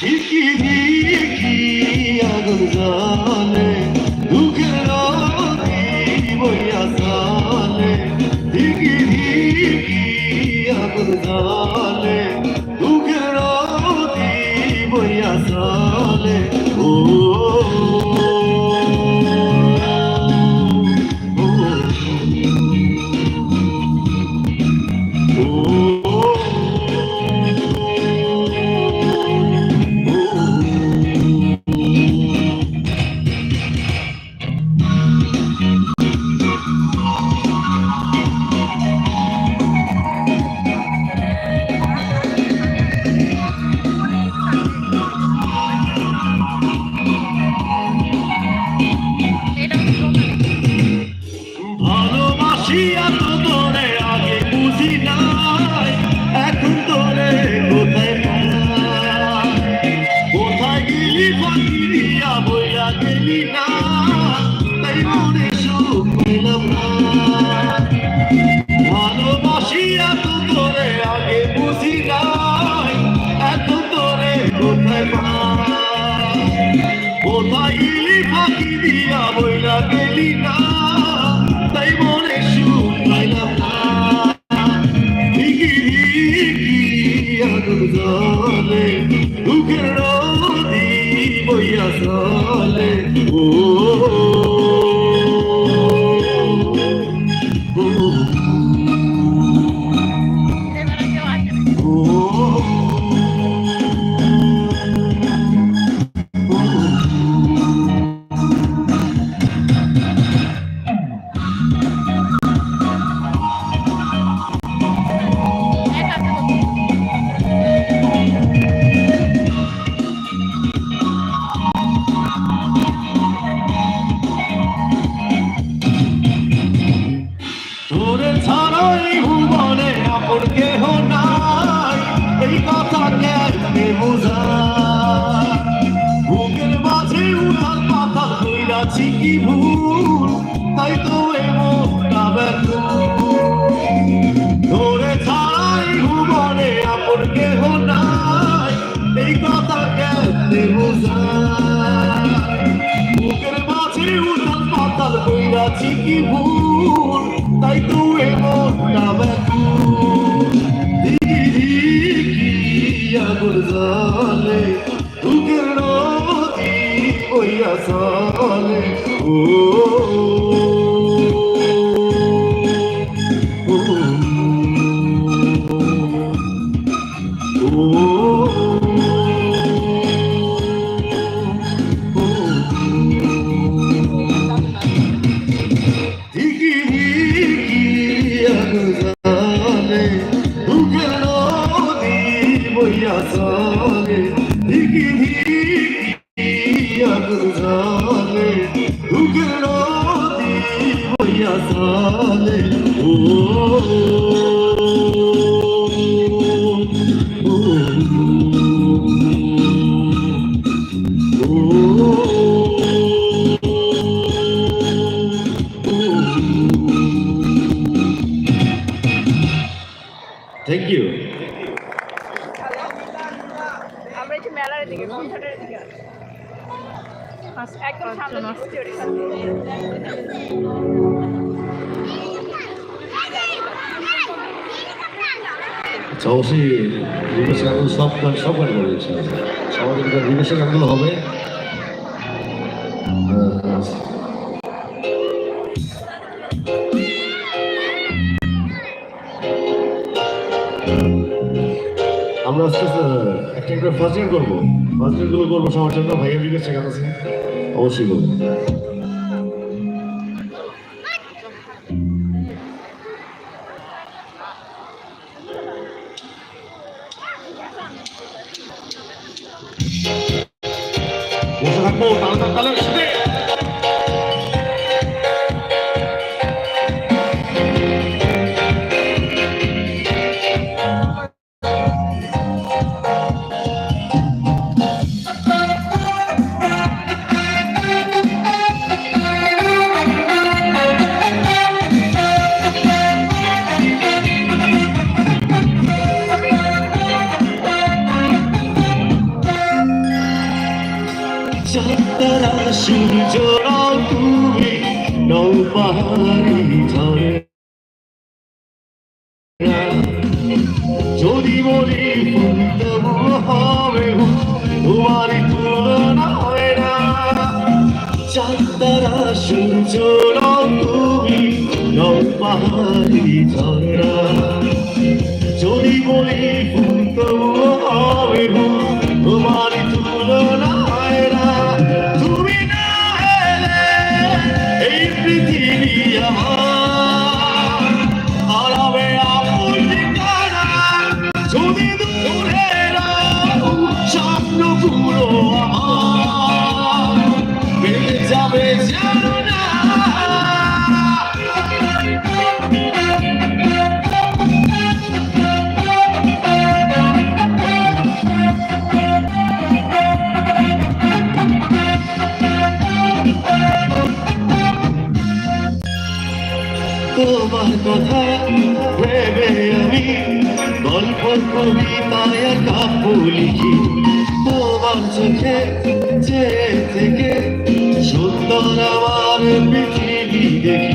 ধিকি ধিকি আগুন জালে জলে দুঃখের নদী বইয়া চলে। ও কেহ নাই, এই কথা কি ভুল, তাই তো তোরে ছাড়াই ভুবনে আপন কেহ নাই, এই কথা ভুল চলে ও হিকি হিকি চড়ে আচ্ছা অবশ্যই রিমেশের সব সব গান করে আমাদের রিমেশের গানগুলো হবে। আহ, আমরা আস্তে একটা ফার্স্ট ইয়ার করব। ফার্স্ট ইয়ারগুলো করব সবার জন্য ভাইয়া রিমেশের গান আছে। অবশ্যই করব। তাহলে চাঁদারা সূর্য তুমি নৌ পাহাড়ি ঝরে যদি ফুল তবু হবে তোমার তুলনা হয় না চাঁদারা সূর্য তুমি নৌ পাহাড়ি ঝরা কথা ভেবে আমি গল্প কবিতায় কাব্য লিখি তোমার চোখে যে থেকে সুন্দর আমার পৃথিবী দেখি।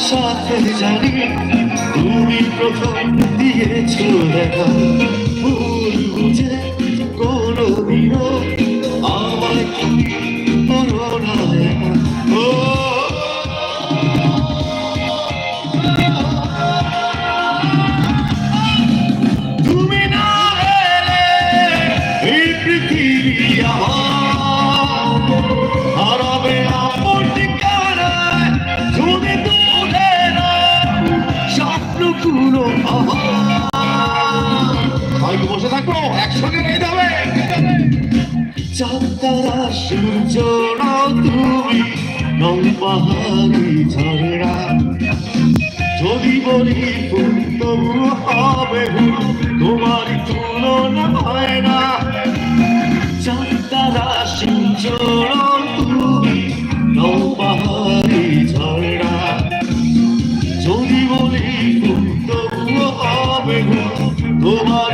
সাথে জানি তুমি প্রথম দিয়েছ দেখা। চাঁদারা সূর্য তুমি নৌ পাহাড়ি ঝরা যদি বলি তবু হবে তোমার তুলনা হয় না। চাঁদারা সূর্য তুমি পাহাড়ি ঝরা যদি বলি তবু হবে তোমার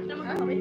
জিজ্ঞাসা মতো হবে